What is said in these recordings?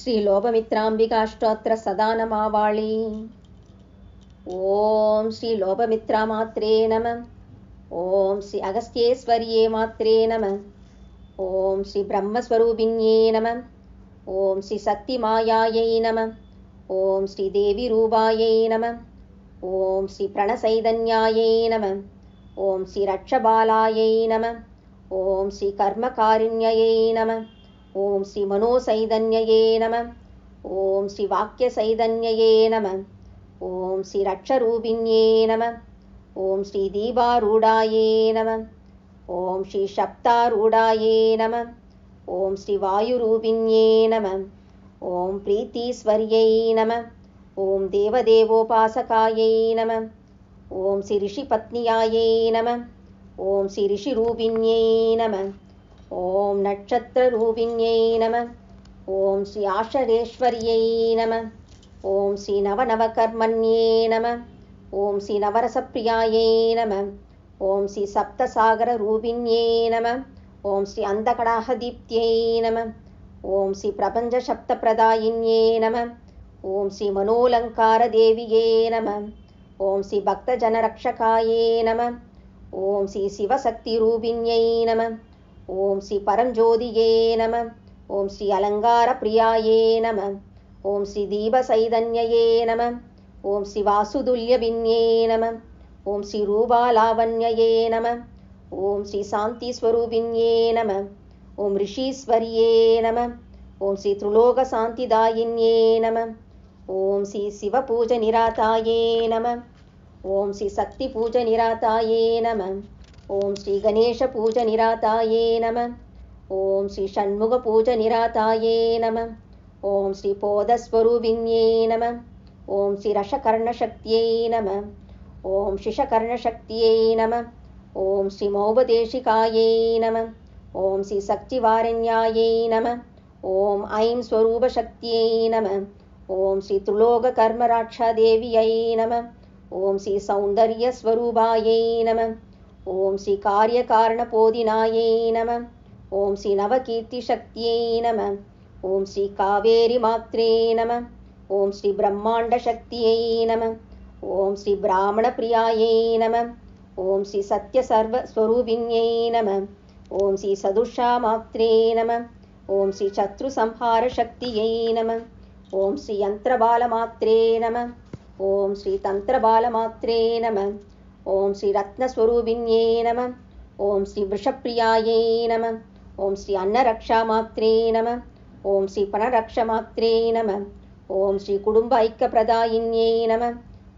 श्रीलोपमित्राम्बिकाष्टोत्र सदा नमावाळी ॐ श्रीलोपमित्रामात्रे नमः ॐ श्री अगस्त्येश्वर्ये मात्रे नमः ॐ श्रीब्रह्मस्वरूपिण्ये नमः ॐ श्रीशक्तिमायायै नमः ॐ श्रीदेवीरूपायै नमः ॐ श्रीप्रणसैदन्यायै नमः ॐ श्रीरक्षबालायै नमः ॐ श्रीकर्मकारिण्ययै नमः ஓம் ஸ்ரீ மனோசைதன்யே நம. ஓம் ஸ்ரீ வாக்கிய சைதன்யே நம. ஓம் ஸ்ரீ ரட்சரூபிண்யே நம. ஓம் ஸ்ரீ தீபாரூடாயே நம. ஓம் ஸ்ரீ சப்தாரூடாயே நம. ஓம் ஸ்ரீ வாயுரூபிண்யே நம. ஓம் பிரீத்தீஸ்வரியை நம. ஓம் தேவதேவோபாசகாயை நம. ஓம் ஸ்ரீ ரிஷிபத்னியாயை நம. ஓம் ஸ்ரீ ரிஷிரூபிண்யை நம. ஓம் நட்சத்திர ரூபிணியை நம. ஓம் ஸ்ரீ ஆஷரேஸ்வரியை நம. ஓம் ஸ்ரீ நவநவ கர்மண்யே நம. ஓம் ஸ்ரீ நவரசப்பிரியாயை நம. ஓம் ஸ்ரீ சப்தசாகர ரூபிணியே நம. ஓம் ஸ்ரீ அந்தகடாக தீப்தியை நம. ஓம் ஸ்ரீ பிரபஞ்ச சப்த பிரதாயின்யே நம. ஓம் ஸ்ரீ மனோலங்கார தேவியே நம. ஓம் ஸ்ரீ பக்தஜனரக்ஷகாயே நம. ஓம் ஸ்ரீ சிவசக்தி ரூபிணியை நம. ஓம் ஸ்ரீ பரஞ்சோதியே நம. ஓம் ஸ்ரீ அலங்கார பிரியாயே நம. ஓம் ஸ்ரீ தீப சைதன்யே நம. ஓம் ஸ்ரீ வாசுதுல்ய வின்யே நம. ஓம் ஸ்ரீ ரூபாலாவண்யே நம. ஓம் ஸ்ரீ சாந்தி ஸ்வரூபின்யே நம. ஓம் ரிஷீஸ்வரியே நம. ஓம் ஸ்ரீ திருலோக சாந்திதாயின்யே நம. ஓம் ஸ்ரீ சிவபூஜ நிராதாயே நம. ஓம் ஸ்ரீ சக்தி பூஜ நிராதாயே நம. ॐ श्रीगणेशपूजनिराताय नम। ॐ श्री षण्मुखपूजनिराताय नम। ॐ श्रीपोदस्वरूपिण्यै नमः। ॐ श्रीरसकर्णशक्त्यै नम। ॐ शिशकर्णशक्त्यै नम। ॐ श्रीमौपदेशिकायै नम। ॐ श्री शक्तिवारिण्याय नम। ॐ ऐं स्वरूपशक्त्यै नमः। ॐ श्री त्रिलोककर्मराक्षदेव्यै नम। ॐ श्रीसौन्दर्यस्वरूपायै नम। ॐ श्री कार्यकारणपोदिनायै नमः ॐ श्री नवकीर्तिशक्त्यै नमः ॐ श्री कावेरिमात्रे नमः ॐ श्री ब्रह्माण्डशक्त्यै नम ॐ श्री ब्राह्मणप्रियायै श्रीब्राह्मणप्रियायै ॐ श्री सत्यसर्वस्वरूपिण्यै नमः ॐ श्री सदुषामात्रे नमः ॐ श्री शत्रुसंहारशक्त्यै नमः श्रीयन्त्रबालमात्रे नम ॐ श्री तन्त्रबालमात्रे नम ஓம் ஸ்ரீ ரத்னஸ்வரூபின்யே நம ஓம் ஸ்ரீ விஷப்பிரியாயே நம ஓம் ஸ்ரீ அன்னரக்ஷா மாத்ரே நம ஓம் ஸ்ரீ பணரக்ஷ மாத்ரே நம ஓம் ஸ்ரீ குடும்ப ஐக்க பிரதாயின்யே நம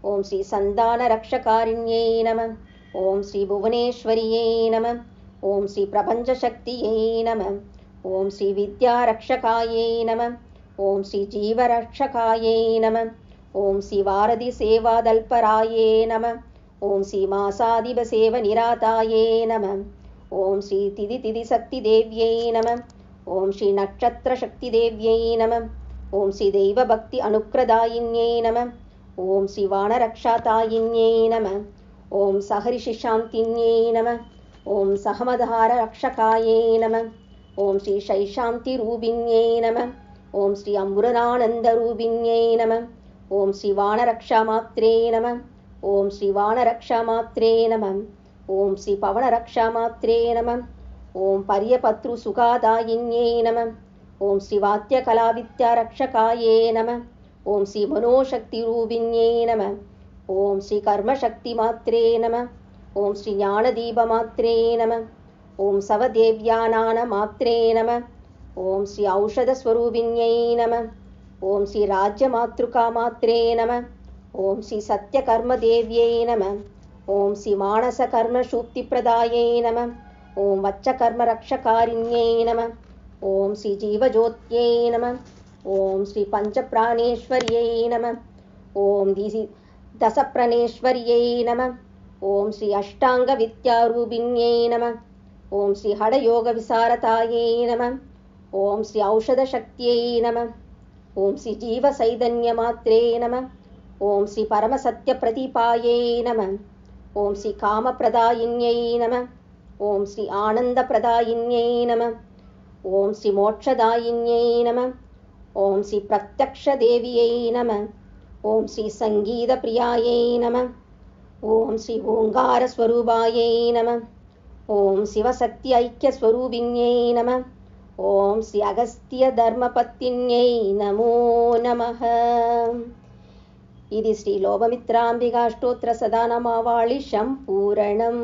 ஓம் ஸ்ரீ சந்தான ரக்ஷகாரிண்யே நம ஓம் ஸ்ரீ புவனேஸ்வரியே நம ஓம் ஸ்ரீ பிரபஞ்ச சக்தியே நம ஓம் ஸ்ரீ வித்யா ரக்ஷகாயே நம ஓம் ஸ்ரீ ஜீவரக்ஷகாயே நம ஓம் ஸ்ரீ பாரதி சேவாதல்பராயே நம ॐ सीमासादिवसेव निराताये नमः ॐ श्रीतिदितिदिशक्तिदेव्यै नमः ॐ श्रीनक्षत्रशक्तिदेव्यै नमः ॐ श्रीदैवभक्ति अनुक्रदायिन्यै नमः ॐ श्रीवाणरक्षातायिन्यै नमः ॐ सहर्षिशान्तिन्यै नमः ॐ सहमधाररक्षकायै नमः ॐ श्रीशैशान्तिरूपिण्यै नमः ॐ श्री अम्बुरनानन्दरूपिण्यै नमः ॐ श्रीवाणरक्षामात्रे नमः ॐ श्रीवाणरक्षा नमः। ॐ श्रीपवनरक्षामात्रे नमः। ॐ पर्यपत्रुसुखादायिन्यै नमः। ॐ पर्यपतृसुखादायिन्ये नमः। ॐ श्रीमनोशक्तिरूपिण्यै नमः। ॐ श्रीकर्मशक्तिमात्रे नमः। ॐ श्रीज्ञानदीपमात्रे नमः। ॐ सवदेव्यानानमात्रे नमः। ॐ श्री औषधस्वरूपिण्यै नमः। ॐ श्रीराज्यमातृकामात्रे नमः। ॐ श्री सत्यकर्मदेव्यै नम। ॐ श्री मानसकर्मशुक्तिप्रदायै नम। ॐ वच्चकर्मरक्षकारिण्यै नम। ॐ श्रीजीवज्योत्यै नम। ॐ श्रीपञ्चप्राणेश्वर्यैसप्रणेश्वर्यै नम। ॐ दशप्रणेश्वर्यै नम। ॐ श्री अष्टाङ्गविद्यारूपिण्यै नम। ॐ श्री हडयोगविसारतायै ॐ श्री औषधशक्त्यै नम। ॐ श्रीजीवसैतन्यमात्रे नमः। ஓம் ஸ்ரீ பரமசத்ய பிரதீபாயை நம. ஓம் ஸ்ரீ காமப்பிரதாயின்யை நம. ஓம் ஸ்ரீ ஆனந்த பிரதாயின்யை நம. ஓம் ஸ்ரீ மோட்சதாயின்யை நம. ஓம் ஸ்ரீ பிரத்யக்ஷ தேவியை நம. ஓம் ஸ்ரீ சங்கீத பிரியாயை நம. ஓம் ஸ்ரீ ஓங்காரஸ்வரூபாயை நம. ஓம் சிவசக்தி ஐக்கியஸ்வரூபின்யை நம. ஓம் ஸ்ரீ அகஸ்திய தர்மபத்தின்யை நமோ நம शिवशक्ति ऐक्यस्वरूपिण्यै नमः ॐ